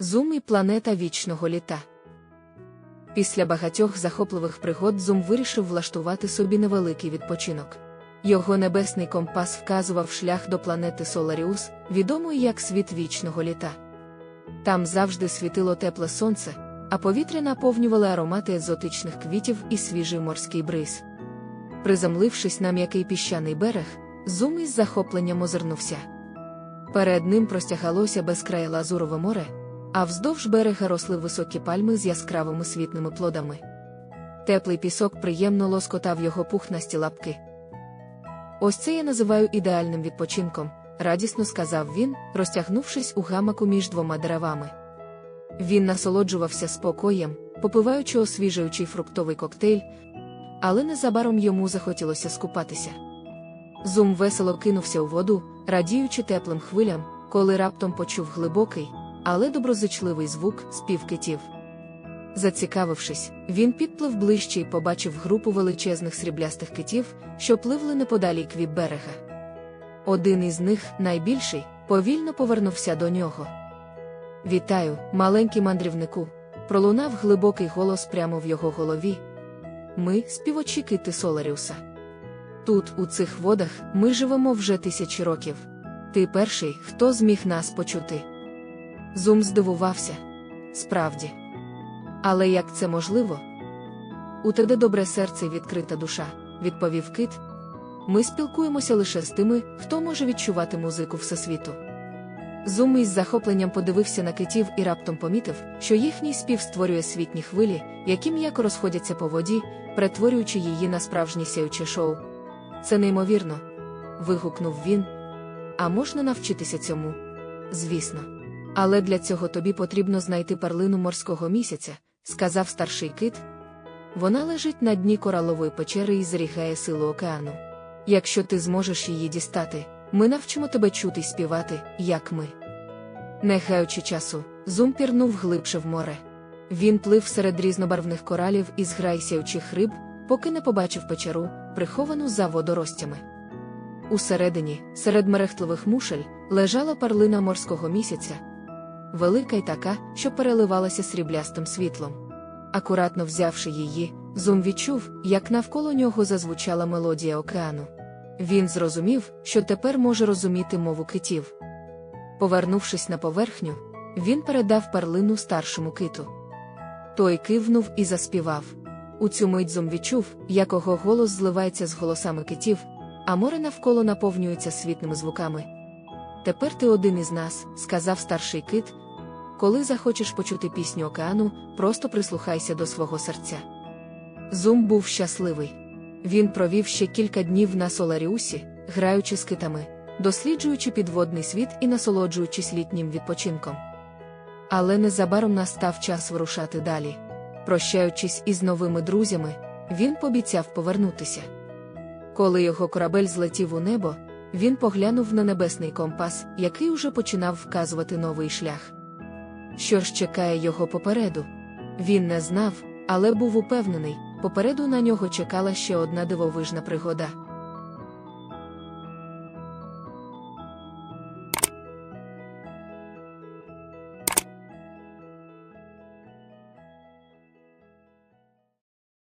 Зум і планета вічного літа. Після багатьох захопливих пригод Зум вирішив влаштувати собі невеликий відпочинок. Його небесний компас вказував шлях до планети Соларіус, відомої як світ вічного літа. Там завжди світило тепле сонце, а повітря наповнювали аромати екзотичних квітів і свіжий морський бриз. Приземлившись на м'який піщаний берег, Зум із захопленням озирнувся. Перед ним простягалося безкрає лазурове море, а вздовж берега росли високі пальми з яскравими світними плодами. Теплий пісок приємно лоскотав його пухнасті лапки. Ось це я називаю ідеальним відпочинком, радісно сказав він, розтягнувшись у гамаку між двома деревами. Він насолоджувався спокоєм, попиваючи освіжуючий фруктовий коктейль, але незабаром йому захотілося скупатися. Зум весело кинувся у воду, радіючи теплим хвилям, коли раптом почув глибокий, але доброзичливий звук спів китів. Зацікавившись, він підплив ближче і побачив групу величезних сріблястих китів, що пливли неподалік від берега. Один із них, найбільший, повільно повернувся до нього. Вітаю, маленький мандрівнику! Пролунав глибокий голос прямо в його голові. Ми співочі кити Соларіуса. Тут, у цих водах, ми живемо вже тисячі років. Ти перший, хто зміг нас почути. Зум здивувався. Справді. Але як це можливо? У тебе добре серце і відкрита душа, відповів кит. Ми спілкуємося лише з тими, хто може відчувати музику всесвіту. Зум із захопленням подивився на китів і раптом помітив, що їхній спів створює світні хвилі, які м'яко розходяться по воді, перетворюючи її на справжнє сяюче шоу. Це неймовірно. вигукнув він. А можна навчитися цьому? Звісно. Але для цього тобі потрібно знайти перлину морського місяця, сказав старший кит. Вона лежить на дні коралової печери і зберігає силу океану. Якщо ти зможеш її дістати, ми навчимо тебе чути й співати, як ми. Не гаючи часу, Зум пірнув глибше в море. Він плив серед різнобарвних коралів і зграй сяючих риб, поки не побачив печеру, приховану за водоростями. Усередині, серед мерехтливих мушель, лежала перлина морського місяця, велика й така, що переливалася сріблястим світлом. Акуратно взявши її, Зум відчув, як навколо нього зазвучала мелодія океану. Він зрозумів, що тепер може розуміти мову китів. Повернувшись на поверхню, він передав перлину старшому киту. Той кивнув і заспівав. У цю мить Зум відчув, як його голос зливається з голосами китів, а море навколо наповнюється світними звуками. Тепер ти один із нас, сказав старший кит. Коли захочеш почути пісню океану, просто прислухайся до свого серця. Зум був щасливий. Він провів ще кілька днів на Соларіусі, граючи з китами, досліджуючи підводний світ і насолоджуючись літнім відпочинком. Але незабаром настав час вирушати далі. Прощаючись із новими друзями, він пообіцяв повернутися. Коли його корабель злетів у небо, він поглянув на небесний компас, який уже починав вказувати новий шлях. Що ж чекає його попереду? Він не знав, але був упевнений, попереду на нього чекала ще одна дивовижна пригода.